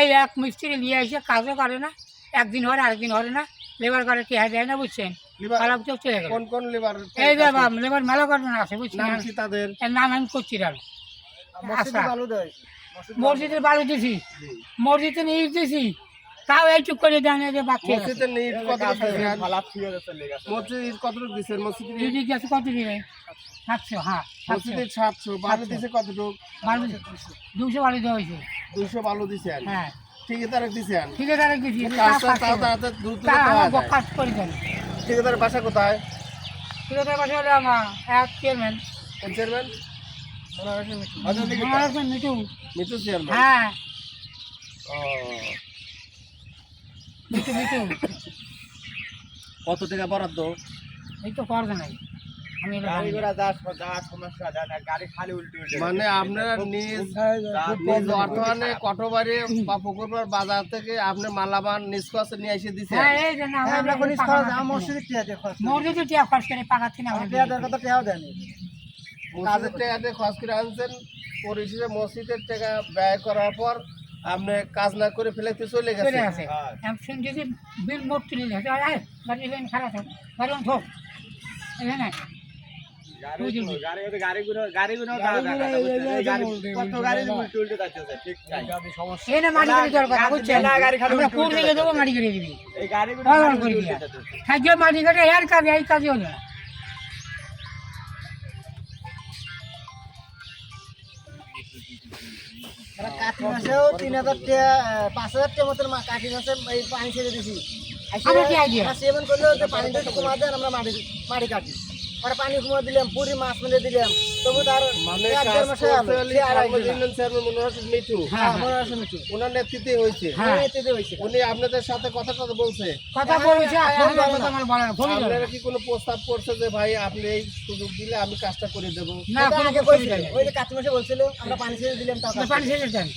এই এক মিস্ত্রি নিয়ে এসে কাজও করে না একদিন হরে আরেকদিন হরে না লেবার করে টিহা দেয় না বুঝছেন? খারাপ তো চলে গেল। কোন কোন লিভার এই যে লেবার মেলা করবে না আছে বুঝছেন? কি তাদের? নাম আমি করছি না। আচ্ছা। ভালো দেয়? মসজিদের বালু দিছি। মসজিদে নিয়ে দিছি। তাও এইটুক করে দেন যে বাচ্চা মসজিদের ইট কত মসজিদ কতটুকু দিছেন? মসজিদের ইট? গেছে কত দিবে? সাতশো হ্যাঁ সাতশো। মসজিদের সাতশো বালু দিছে কতটুকু? বালু দুশো বালু দেওয়া হয়েছে। দুইশো বালু দিছেন। হ্যাঁ। ঠিকাদারে দিছেন। ঠিকাদারে কাজ ঠিকাদারের বাসা কোথায়? ঠিকাদার পাশে হলো আমার এক চেয়ারম্যান। চেয়ারম্যান? মিঠু। হ্যাঁ। ও। মিটু কত টাকা বরাদ্দ? এই তো করবে নাই। মানে আপনারা নিজ নিজ অর্থায়নে কটবাড়ি বা পুকুরপাড় বাজার থেকে আপনি মালামাল নিজ খরচে নিয়ে এসে দিচ্ছেন হ্যাঁ এই যে মসজিদে টিয়া খরচ করে। পাকাচ্ছি না আমরা মসজিদের টাকাতে খরচ করে আনছেন পরিশেষে মসজিদের টাকা ব্যয় করার পর আপনি কাজ না করে ফেলাইতে চলে চলে গেছে। আসে আমি শুনছি যে বিল মোট তুলে নিয়ে আসে আয় গাড়ি লাইন খারাপ আছে গাড়ি ঠোক এখানে এনে মাটি করে দেওয়ার কথা বুঝছেন আমরা কোন দিকে দেবো মাটি করে দিবি পালন করে দিয়া থাকবে মাটি করে এর কাজে এই কাজে হলো না তিন হাজার টাকা পাঁচ হাজার টাকা মতন কাঠি গাছে এই পানি ছেড়ে দিছি আমরা কি idea? সেভেন করলে যে পানিটা একটু কমা দেন আমরা মাটি মাটি কাটি পরে পানি কমা দিলাম পুরি মাছ মেলে দিলাম। তবু তার মানে এক দেড় মাসে। Union chairman Mithu. হ্যাঁ হয় ওনার নেতৃত্বে হয়েছে। হ্যাঁ এই হয়েছে। উনি আপনাদের সাথে কথা কথা বলছে কথা আপনারা কি কোনো প্রস্তাব করছে যে ভাই আপনি এই সুযোগ দিলে আমি কাজটা করে দেবো? না এটা কোনো কইছিল। ওই যে মাসে বলছিল আমরা পানি ছেড়ে দিলাম তাও পানি ছেড়ে দেন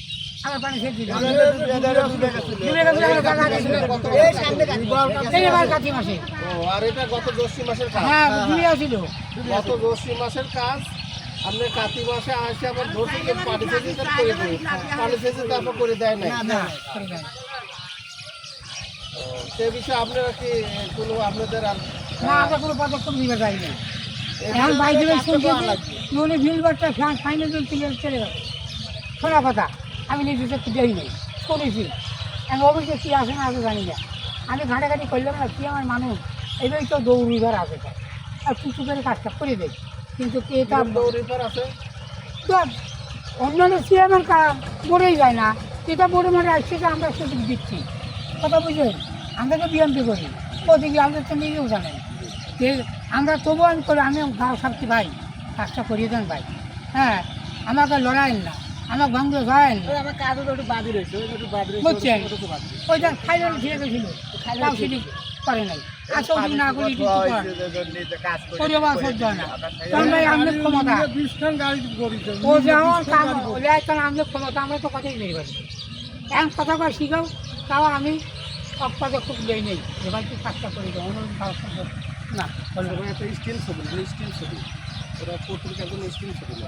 গত মাসের কাজ। হ্যাঁ আপনি কাতি মাসে আসে আবার ধরতে যে পানি সেচে করে দেয়। পানি সেচে তারপর করে দেয় না সে বিষয়ে আপনারা কি কোনো আপনাদের আর না আমরা কোনো পদক্ষেপ নিবে যাই না। এখন ফাইনাল চলে গেল। শোনা কথা। আমি নিজে তো দেই নাই করেছি আমি অবশ্যই কী আসে না আগে জানি না। আমি ঘাটাঘাটি করলাম না কি আমার মানুষ? এবারই তো দৌড়িবার আছে। আর কিছু করে কাজটা করে দেয়। কিন্তু কে কিরম দৌড়িপার আছে? তো অন্যান্য চেয়ারম্যান বলেই যায় না। এটা বলে মানে আসছে আমরা সুযোগ দিচ্ছি। কথা বুঝলেন? আমরা তো বিএমপি করি। ওদিকে আমাদের তো নিজেও জানেন। যে আমরা তবুও আমি করি আমি গাঁও ভাই। কাজটা করিয়ে দেন ভাই। হ্যাঁ আমাকে লড়াই না। আমার গন্ধ যায় আমার কাজও একটু বাদি রয়েছে, একটু বাদি রয়েছে, বুঝছেন? তাও সেটি করে নাই। না করি কিছু করে পরিবার সহ্য না। কারণ ভাই আমাদের ক্ষমতা। ও যেমন কাম লেয় কারণ আমাদের ক্ষমতা আমরা তো কথাই নেই পারি এখন কথা কয় শিখাও তাও আমি খুব দেই নেই। যে ভাই তুই কাজটা করে দেবো না ছবি ছবি। ওরা পত্রিকার জন্য ছবি না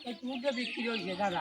এই দুধটা বিক্রি হয়েছে দাদা।